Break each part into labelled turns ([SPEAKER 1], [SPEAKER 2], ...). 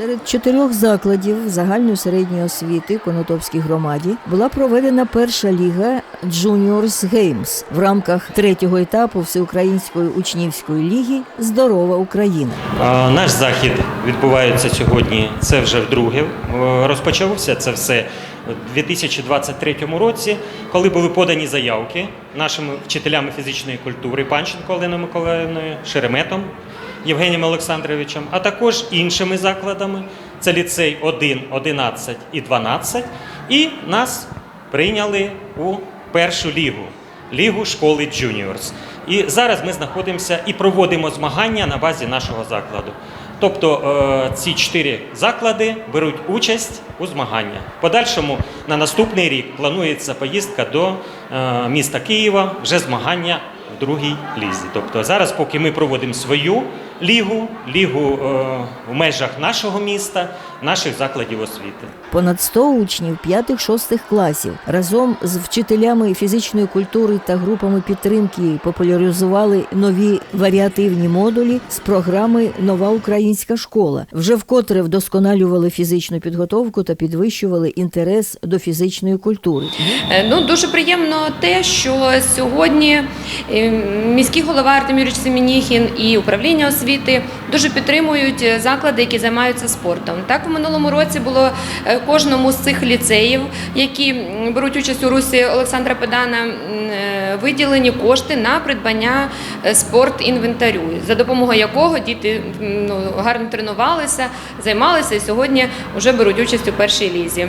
[SPEAKER 1] Серед чотирьох закладів загальної середньої освіти Конотопській громаді була проведена перша ліга Juniors Games в рамках третього етапу Всеукраїнської учнівської ліги Здорова Україна.
[SPEAKER 2] Наш захід відбувається сьогодні. Це вже вдруге. Е, Розпочалося це все у 2023 році, коли були подані заявки нашими вчителями фізичної культури Панченко Оленою Миколаївною, Шереметом Євгенієм Олександровичем, а також іншими закладами. Це ліцей 1, 11 і 12. І нас прийняли у першу лігу лігу школи Juniors. І зараз ми знаходимося і проводимо змагання на базі нашого закладу. Тобто е, ці чотири заклади беруть участь у змаганнях. Подальшому на наступний рік планується поїздка до е, міста Києва, вже змагання в другій лізі. Тобто зараз, поки ми проводимо свою лігу, лігу е, в межах нашого міста, наших закладів освіти.
[SPEAKER 1] Понад 100 учнів 5-6 класів разом з вчителями фізичної культури та групами підтримки популяризували нові варіативні модулі з програми Нова українська школа. Вже вкотре вдосконалювали фізичну підготовку та підвищували інтерес до фізичної культури.
[SPEAKER 3] Е, Ну, дуже приємно те, що сьогодні е, міський голова Артем Юрійович Семеніхін і управління освіти дуже підтримують е, заклади, які займаються спортом. Так, минулому році було е, кожному з цих ліцеїв, які беруть участь у русі Олександра Педана, е, виділені кошти на придбання е, спортінвентарю, за допомогою якого діти ну, гарно тренувалися, займалися і сьогодні вже беруть участь у першій лізі.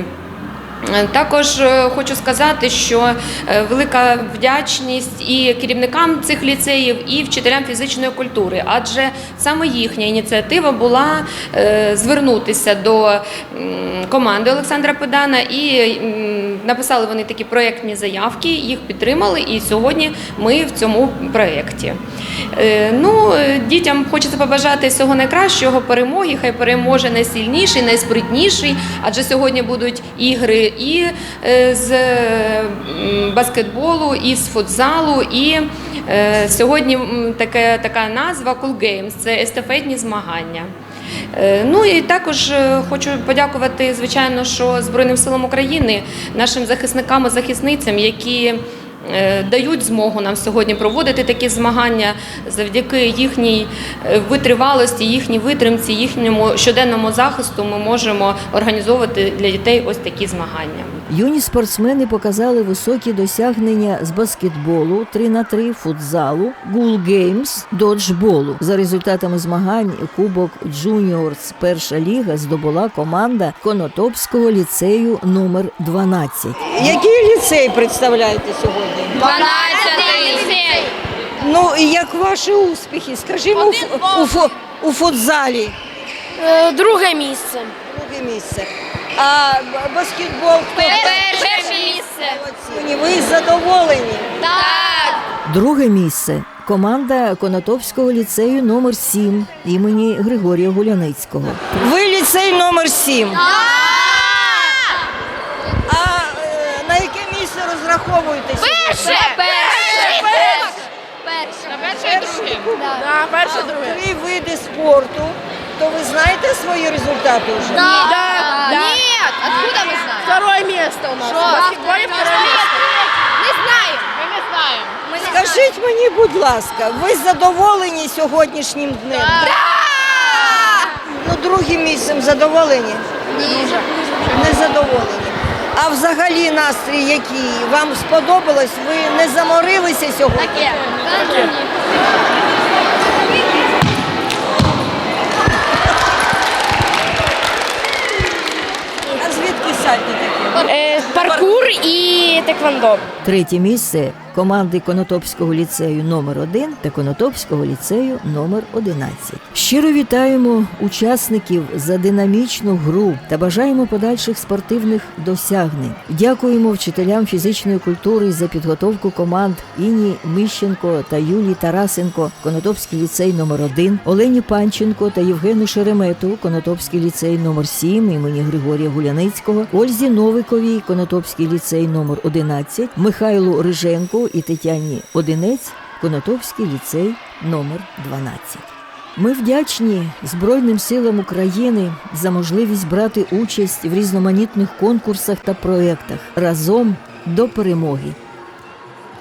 [SPEAKER 3] Е, Також е, хочу сказати, що е, велика вдячність і керівникам цих ліцеїв, і вчителям фізичної культури, адже саме їхня ініціатива була звернутися до команди Олександра Педана, і написали вони такі проєктні заявки, їх підтримали, і сьогодні ми в цьому проєкті. Ну, дітям хочеться побажати всього найкращого, перемоги. Хай переможе найсильніший, найспритніший, адже сьогодні будуть ігри і е, з баскетболу, і з футзалу, і е, сьогодні таке, така назва Cool Games – це естафетні змагання. Е, Ну і також хочу подякувати, звичайно, що Збройним силам України, нашим захисникам і захисницям, які дають змогу нам сьогодні проводити такі змагання завдяки їхній е, витривалості, їхній витримці, їхньому щоденному захисту. Ми можемо організовувати для дітей ось такі змагання.
[SPEAKER 1] Юні спортсмени показали високі досягнення з баскетболу 3 на 3 футзалу, гул геймс, доджболу. За результатами змагань Кубок Джуніорс перша ліга здобула команда Конотопського ліцею номер 12.
[SPEAKER 4] Який ліцей представляєте сьогодні?
[SPEAKER 5] 12 ліцей.
[SPEAKER 4] Ну і як ваші успіхи? Скажімо, у, у, у футзалі
[SPEAKER 5] Е, Друге місце.
[SPEAKER 4] друге місце. А баскетбол хто?
[SPEAKER 5] Перше місце.
[SPEAKER 4] Молодці. Ви задоволені?
[SPEAKER 5] Так.
[SPEAKER 1] Друге місце команда Конотопського ліцею номер 7 імені Григорія Гуляницького.
[SPEAKER 4] Ви ліцей номер 7. А е, на яке місце розраховуєте сьогодні?
[SPEAKER 5] Перше. Перше. Перше. Перше і друге. Да, перше друге.
[SPEAKER 4] Три види спорту. То ви знаєте свої результати вже?
[SPEAKER 5] Да. Да. Нет. Откуда мы знаем?
[SPEAKER 6] Второе место у нас.
[SPEAKER 5] Что?
[SPEAKER 6] В баскетболе второе место.
[SPEAKER 5] Не знаем. Мы не знаем. Мы не знаем.
[SPEAKER 4] Скажіть мені, будь ласка, ви задоволені сьогоднішнім днем? Ну, другим місцем задоволені? Не задоволені. А взагалі настрій який? Вам сподобалось? Ви не заморилися сьогодні?
[SPEAKER 5] Таке. Паркур і теквандо.
[SPEAKER 1] Третє місце команди Конотопського ліцею номер 1 та Конотопського ліцею номер 11. Щиро вітаємо учасників за динамічну гру та бажаємо подальших спортивних досягнень. Дякуємо вчителям фізичної культури за підготовку команд Іні Мищенко та Юлії Тарасенко, Конотопський ліцей номер 1 Олені Панченко та Євгену Шеремету, Конотопський ліцей номер 7 імені Григорія Гуляницького, Ользі Новиковій, Конотопський ліцей номер 11 Михайлу Риженку і Тетяні Одинець, Конотовський ліцей номер 12. Ми вдячні Збройним силам України за можливість брати участь в різноманітних конкурсах та проєктах разом до перемоги.